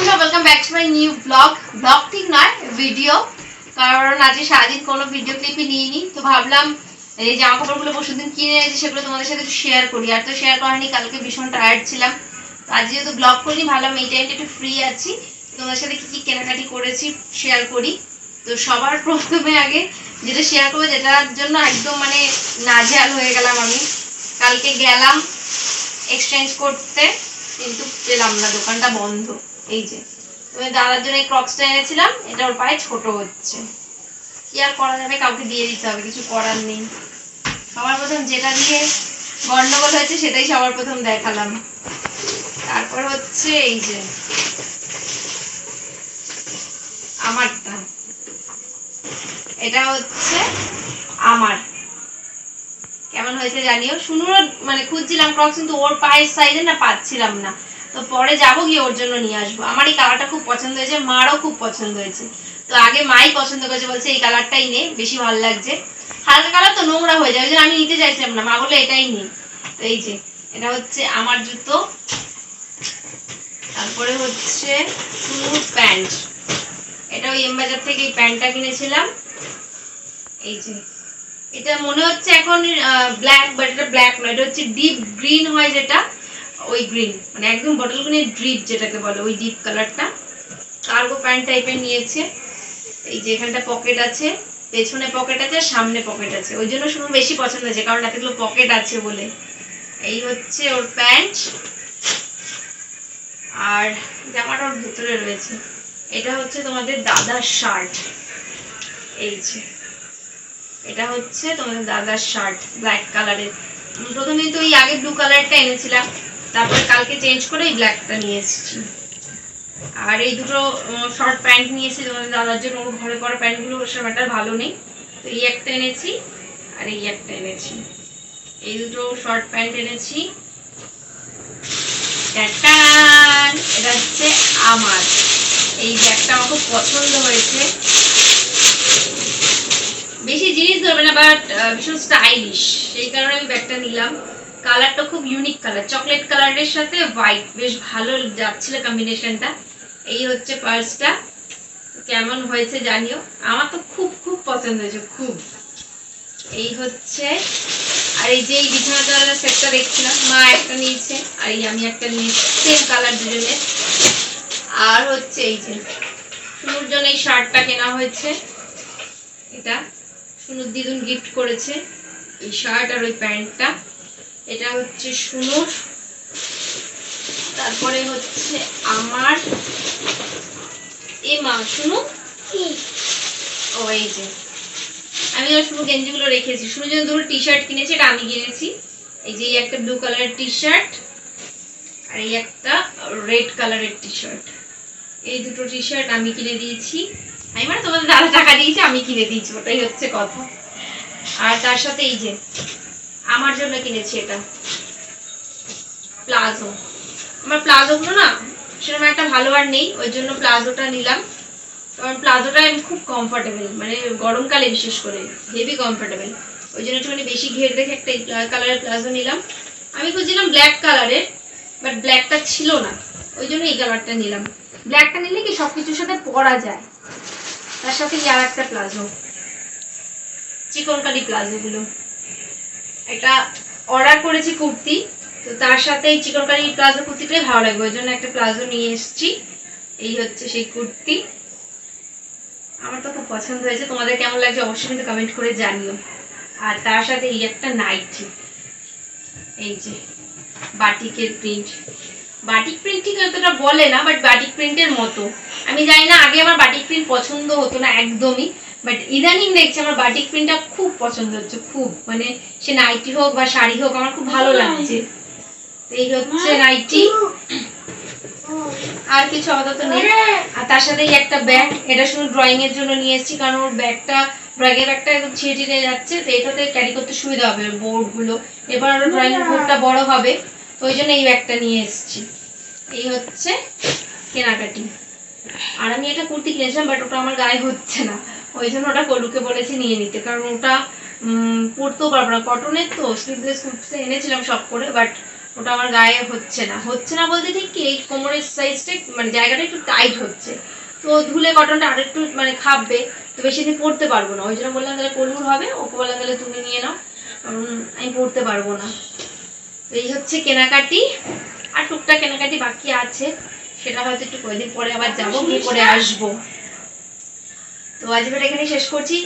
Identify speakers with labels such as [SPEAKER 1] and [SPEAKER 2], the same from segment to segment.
[SPEAKER 1] বন্ধুরা welcome back to my new blog blog ঠিক নয় ভিডিও কারণ আজকে সারাদিন কোনো ভিডিও ক্লিপই নিইনি। তো ভাবলাম, এই জামা কাপড়গুলো পরশু দিন কিনে এনেছি, সেগুলো তোমাদের সাথে একটু শেয়ার করি। আর তো শেয়ার করানি কালকে ভীষণ টায়ার্ড ছিলাম। আজ যেহেতু ব্লগ করিনি, ভাবলাম এই টাইমটা একটু ফ্রি আছি। তোমাদের সাথে কি কি কেনাকাটি করেছি শেয়ার করি। তো সবার প্রথমে আগে যেটা শেয়ার করব, যেটার জন্য একদম মানে নাজেহাল হয়ে গেলাম আমি। কালকে গেলাম এক্সচেঞ্জ করতে, কিন্তু পেলাম না, দোকানটা বন্ধ। এই যে তুমি দাদার জন্য এই ক্রক্সটা এনেছিলাম, এটা ওর পায়ে ছোট হচ্ছে। কি আর করা যাবে? কাউকে দিয়ে দিতে হবে, কিছু করার নেই। সবার প্রথম যেটা দিয়ে গন্ডগোল হয়েছে, সেটাই সবার প্রথম দেখালাম। তারপর হচ্ছে এই যে, আমারটা। এটা হচ্ছে আমার। কেমন হয়েছে জানিও? শুনুরও মানে খুঁজছিলাম ক্রক্স কিন্তু ওর পায়ের সাইজে না পাচ্ছিলাম না। তো পরে যাব গিয়ে ওর জন্য নিয়ে আসব। আমার এই কালারটা খুব পছন্দ হয়েছে, মারও খুব পছন্দ হয়েছে। তো আগে মাই পছন্দ করেছে, বলছে এই কালারটাই নে, বেশি ভালো লাগছে। হালকা কালার তো নোংরা হয়ে যাবে, ওই জন্য আমি নিতে চাইছিলাম না মা বলল এটাই নে। তো এই যে, এটা হচ্ছে আমার জুতো। তারপরে হচ্ছে শুনুর প্যান্ট। এটা ওই এমবাজার থেকে এই প্যান্টটা কিনেছিলাম। এই যে, এটা মনে হচ্ছে এখন ব্ল্যাক বাট এটা ব্ল্যাক নয়, এটা হচ্ছে ডিপ গ্রিন হয় যেটা। ওই গ্রিন মানে একদম বটল গ্রিনের ডিপ যেটাকে বলে, ওই ডিপ কালারটা কার্গো প্যান্ট টাইপের নিয়েছে। এই যে এখানটা পকেট আছে, পেছনে পকেট আছে সামনে পকেট আছে। ওই জন্য শুধু বেশি পছন্দ হয়েছে, কারণ এতগুলো পকেট আছে বলে। এই হচ্ছে ওর প্যান্ট আর জামাটা ওর ভেতরে রয়েছে। এটা হচ্ছে তোমাদের দাদার শার্ট এই যে। এটা হচ্ছে তোমাদের দাদার শার্ট ব্ল্যাক কালারের প্রথমে তো ওই আগে ব্লু কালারটা এনেছিলাম। তারপরে কালকে চেঞ্জ করে এই ব্ল্যাকটা নিয়ে এসেছি। আর এই দুটো শর্ট প্যান্ট নিয়েছি তোমাদের দাদার জন্য। ওর ঘরে পরা প্যান্টগুলো ওর একটা ভালো নেই। তো এই একটা এনেছি আর এই একটা এনেছি। এই দুটো শর্ট প্যান্ট এনেছি! এটা হচ্ছে আমার। এই ব্যাগটা আমার খুব পছন্দ হয়েছে। বেশি জিনিস ধরবে না বাট ভীষণ স্টাইলিশ সেই কারণে আমি ব্যাগটা নিলাম। কালারটা খুব ইউনিক কালার চকলেট কালারের সাথে হোয়াইট বেশ ভালো যাচ্ছিল কম্বিনেশনটা এই হচ্ছে পার্সটা কেমন হয়েছে জানিও? আমার তো খুব খুব পছন্দ হয়েছে, খুব। এই হচ্ছে, আর এই যে এই বিছানা চালানোর সেটটা দেখছিলাম, মা একটা নিয়েছে, আর এই আমি একটা নিয়েছি সেম কালার দুজনের। আর হচ্ছে এই যে শুনুর জন্য এই শার্টটা কেনা হয়েছে। এটা শুনুর দিদুন গিফট করেছে। এই শার্ট আর ওই প্যান্টটা। এটা হচ্ছে শুনুর তারপরে হচ্ছে আমার। এ মা শুনু? ও এই যে। আমি ওর শুধু গেঞ্জিগুলো রেখেছি। শুধু জন্য দুটো টি শার্ট কিনেছি এটা আমি কিনেছি। এই যে এই একটা ব্লু কালারের টি শার্ট আর এই একটা রেড কালারের টি শার্ট এই দুটো টি শার্ট আমি কিনে দিয়েছি। আমি মানে তোমাদের দাদা টাকা দিয়েছি আমি কিনে দিয়েছি। ওটাই হচ্ছে কথা। আর তার সাথে এই যে আমার জন্য কিনেছি এটা। প্লাজো। আমার প্লাজোগুলো না সেরকম একটা ভালো আর নেই, ওই জন্য প্লাজোটা নিলাম। কারণ প্লাজোটা খুব কমফোর্টেবল মানে গরমকালে বিশেষ করে হেভি কমফোর্টেবল ওই জন্য একটুখানি বেশি ঘের দেখে একটা কালারের প্লাজো নিলাম। আমি খুঁজছিলাম ব্ল্যাক কালারের বাট ব্ল্যাকটা ছিল না। ওই জন্য এই কালারটা নিলাম। ব্ল্যাকটা নিলে কি সব কিছুর সাথে পরা যায়? তার সাথে এই আর একটা প্লাজো। চিকনকারি প্লাজোগুলো। একটা অর্ডার করেছি কুর্তি, তো তার সাথে এই চিকনকারি প্লাজো কুর্তিটাই ভালো লাগবে। ওই জন্য একটা প্লাজো নিয়ে এসেছি। এই হচ্ছে সেই কুর্তি। আমার তো খুব পছন্দ হয়েছে। তোমাদের কেমন লাগছে অবশ্যই কিন্তু কমেন্ট করে জানিও। আর তার সাথে এই একটা নাইটি এই যে বাটিকের প্রিন্ট বাটিক প্রিন্ট ঠিক অতটা বলে না বাট বাটিক প্রিন্টের মতো। আমি জানি না, আগে আমার বাটিক প্রিন্ট পছন্দ হতো না একদমই। বাট ইদানিং দেখছি আমার বাটিক প্রিন্টটা খুব পছন্দ হচ্ছে খুব। মানে সে নাইটি হোক বা শাড়ি হোক আমার খুব ভালো লাগছে। তো এই হচ্ছে নাইটি। আর কিছু আপাতত নেই। আর। তার সাথে এই একটা ব্যাগ। এটা শুধু ড্রয়িং এর জন্য নিয়ে এসেছি কারণ ওর ব্যাগটা ড্রয়িং এর ব্যাগটা একদম ছিঁড়ে ছিঁড়ে যাচ্ছে তো এটাতে ক্যারি করতে সুবিধা হবে বোর্ডগুলো এবার ওর ড্রয়িং বোর্ডটা বড় হবে তো ওই জন্য এই ব্যাগটা নিয়ে এসেছি। এই হচ্ছে কেনাকাটি। আর আমি এটা কুর্তি কিনেছিলাম বাট ওটা আমার গায়ে হচ্ছে না। ওই জন্য ওটা কলুকে বলেছি নিয়ে নিতে, কারণ ওটা পরতেও পারব না। কটনের তো স্লিভলেস কুর্তি এনেছিলাম সব করে বাট ওটা আমার গায়ে হচ্ছে না। হচ্ছে না বলতে ঠিক কি, এই কোমরের সাইজটা মানে জায়গাটা একটু টাইট হচ্ছে। তো ধুলে কটনটা আর একটু মানে খাববে তো বেশি দিন পরতে পারব না। ওই জন্য বললাম তাহলে কলুর হবে, ওকে বললাম তাহলে তুমি নিয়ে নাও আমি পরতে পারব না। এই হচ্ছে কেনাকাটি, আর টুকটাক কেনাকাটি বাকি আছে। সেটা হয়তো একটু কয়েকদিন পরে আবার যাব গিয়ে করে আসব। তো আজ ভিডিওটা এখানে শেষ করছি।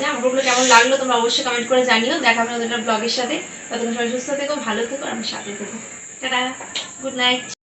[SPEAKER 1] যা আমার কাপড়গুলো কেমন লাগল তোমরা অবশ্যই কমেন্ট করে জানিও। দেখা হবে নতুন ব্লগের সাথে। ততক্ষণ সবাই সুস্থ থেকো ভালো থেকো আর আমি সাথে থেকো। Tata good night